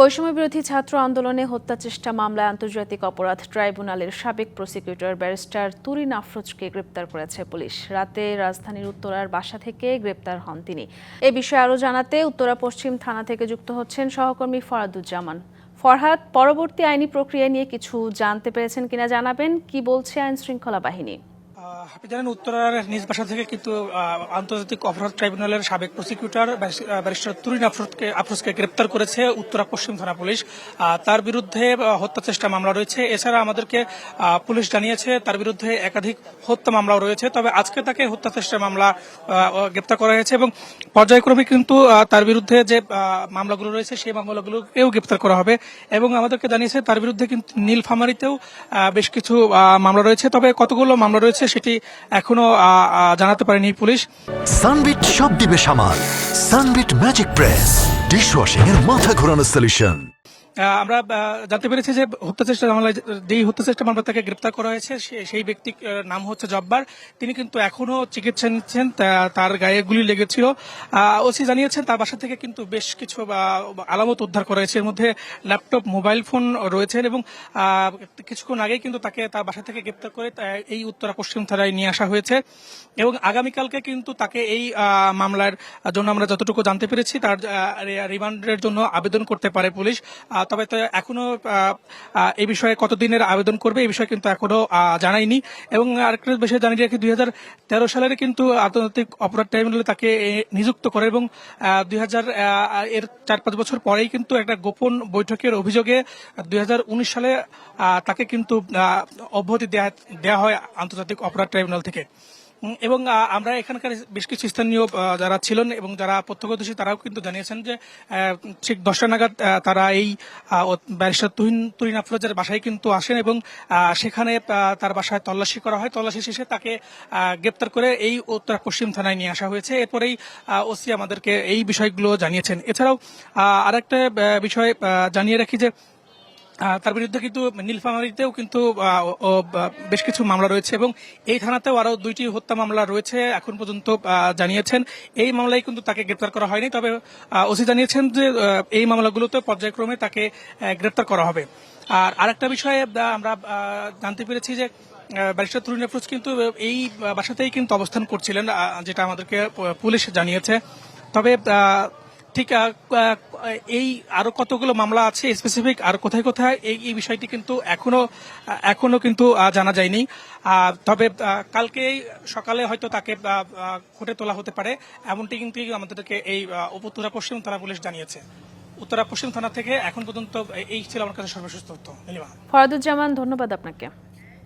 বৈষম্য বিরোধী ছাত্র আন্দোলনে হত্যা চেষ্টা মামলায় আন্তর্জাতিক অপরাধ ট্রাইব্যুনালের সাবেক প্রসিকিউটর ব্যারিস্টার তুরিন আফরোজকে গ্রেপ্তার করেছে পুলিশ। রাতে রাজধানীর উত্তরার বাসা থেকে গ্রেপ্তার হন তিনি। এ বিষয়ে আরও জানাতে উত্তরা পশ্চিম থানা থেকে যুক্ত হচ্ছেন সহকর্মী ফরাদুজ্জামান। ফরহাদ, পরবর্তী আইনি প্রক্রিয়া নিয়ে কিছু জানতে পেরেছেন কিনা জানাবেন। কি বলছে আইন শৃঙ্খলা বাহিনী? আপনি জানেন উত্তরার নিজ বাসা থেকে কিন্তু আন্তর্জাতিক অপরাধ ট্রাইব্যুনালের সাবেক প্রসিকিউটর ব্যারিস্টার তুরিন আফরোজকে আফরোজকে গ্রেপ্তার করেছে উত্তরা পশ্চিম থানা পুলিশ। তার বিরুদ্ধে হত্যা চেষ্টা মামলা রয়েছে। এছাড়া আমাদেরকে পুলিশ জানিয়েছে তার বিরুদ্ধে একাধিক হত্যা মামলাও রয়েছে। তবে আজকে তাকে হত্যা চেষ্টা মামলা গ্রেপ্তার করা হয়েছে এবং পর্যায়ক্রমে কিন্তু তার বিরুদ্ধে যে মামলাগুলো রয়েছে সেই মামলাগুলোকেও গ্রেপ্তার করা হবে এবং আমাদেরকে জানিয়েছে তার বিরুদ্ধে কিন্তু নীলফামারিতেও বেশ কিছু মামলা রয়েছে। তবে কতগুলো মামলা রয়েছে সেটি এখনও জানাতে পারেনি পুলিশ। সানবিট সব দিবে সামাল। Sunbit magic press. ডিশওয়াশিং এর মাথা ঘোরানো সলিউশন আমরা জানতে পেরেছি যে হত্যা চেষ্টা মামলায় যেই হত্যা চেষ্টা মামলা তাকে গ্রেপ্তার করা হয়েছে সেই ব্যক্তি নাম হচ্ছে জব্বার। তিনি কিন্তু এখনও চিকিৎসা নিচ্ছেন তার গায়ে গুলি লেগেছিল। ওসি জানিয়েছেন তার বাসা থেকে কিন্তু বেশ কিছু আলামত উদ্ধার করা হয়েছে। এর মধ্যে ল্যাপটপ, মোবাইল ফোন রয়েছেন এবং কিছুক্ষণ আগেই কিন্তু তাকে তার বাসা থেকে গ্রেপ্তার করে এই উত্তরা পশ্চিম থানায় নিয়ে আসা হয়েছে। এবং আগামীকালকে কিন্তু তাকে এই মামলার জন্য আমরা যতটুকু জানতে পেরেছি, তার রিমান্ডের জন্য আবেদন করতে পারে পুলিশ। তবে এখনও এই বিষয়ে কতদিনের আবেদন করবে এই বিষয়ে কিন্তু এখনও জানায়নি এবং আরেকটা বিষয়ে জানিয়ে রাখি, দুই হাজার তেরো সালের কিন্তু আন্তর্জাতিক অপরাধ ট্রাইব্যুনালে তাকে নিযুক্ত করে এবং দুই হাজার এর চার পাঁচ বছর পরেই কিন্তু একটা গোপন বৈঠকের অভিযোগে দুই হাজার উনিশ সালে তাকে কিন্তু অব্যাহতি দেওয়া হয় আন্তর্জাতিক অপরাধ ট্রাইব্যুনাল থেকে। এবং আমরা এখানকার বেশ কিছু স্থানীয় যারা ছিলেন এবং যারা প্রত্যক্ষদর্শী, তারাও কিন্তু জানিয়েছেন যে ঠিক দশটা নাগাদ তারা এই ব্যারিস্টার তুহিন তুহিন আফরোজের বাসায় কিন্তু আসেন এবং সেখানে তার বাসায় তল্লাশি করা হয়। তল্লাশি শেষে তাকে গ্রেপ্তার করে এই উত্তরা পশ্চিম থানায় নিয়ে আসা হয়েছে। এরপরেই ওসি আমাদেরকে এই বিষয়গুলো জানিয়েছেন। এছাড়াও আরেকটা বিষয় জানিয়ে রাখি যে তার বিরুদ্ধে কিন্তু নীলফামারীতেও কিন্তু বেশ কিছু মামলা রয়েছে এবং এই থানাতেও আরও দুইটি হত্যা মামলা রয়েছে এখন পর্যন্ত জানিয়েছেন। এই মামলায় কিন্তু তাকে গ্রেপ্তার করা হয়নি, তবে ওসি জানিয়েছেন যে এই মামলাগুলোতে পর্যায়ক্রমে তাকে গ্রেপ্তার করা হবে। আর আরেকটা বিষয়ে আমরা জানতে পেরেছি যে ব্যারিস্টার তরুণ আফরোজ কিন্তু এই বাসাতেই কিন্তু অবস্থান করছিলেন যেটা আমাদেরকে পুলিশ জানিয়েছে। তবে ঠিক এই আরও কতগুলো মামলা আছে স্পেসিফিক আর কোথায় কোথায় এই এই বিষয়টি কিন্তু এখনও এখনও কিন্তু জানা যায়নি। তবে আহ, কালকে সকালে হয়তো তাকে কোর্টে তোলা হতে পারে। এমনটি কিন্তু আমাদেরকে এই আহ, উত্তরা পশ্চিম থানা পুলিশ জানিয়েছে। উত্তরা পশ্চিম থানা থেকে এখন পর্যন্ত এই ছিল আমার কাছে সর্বশেষ তথ্য। ফরাদুজ্জামান ধন্যবাদ আপনাকে।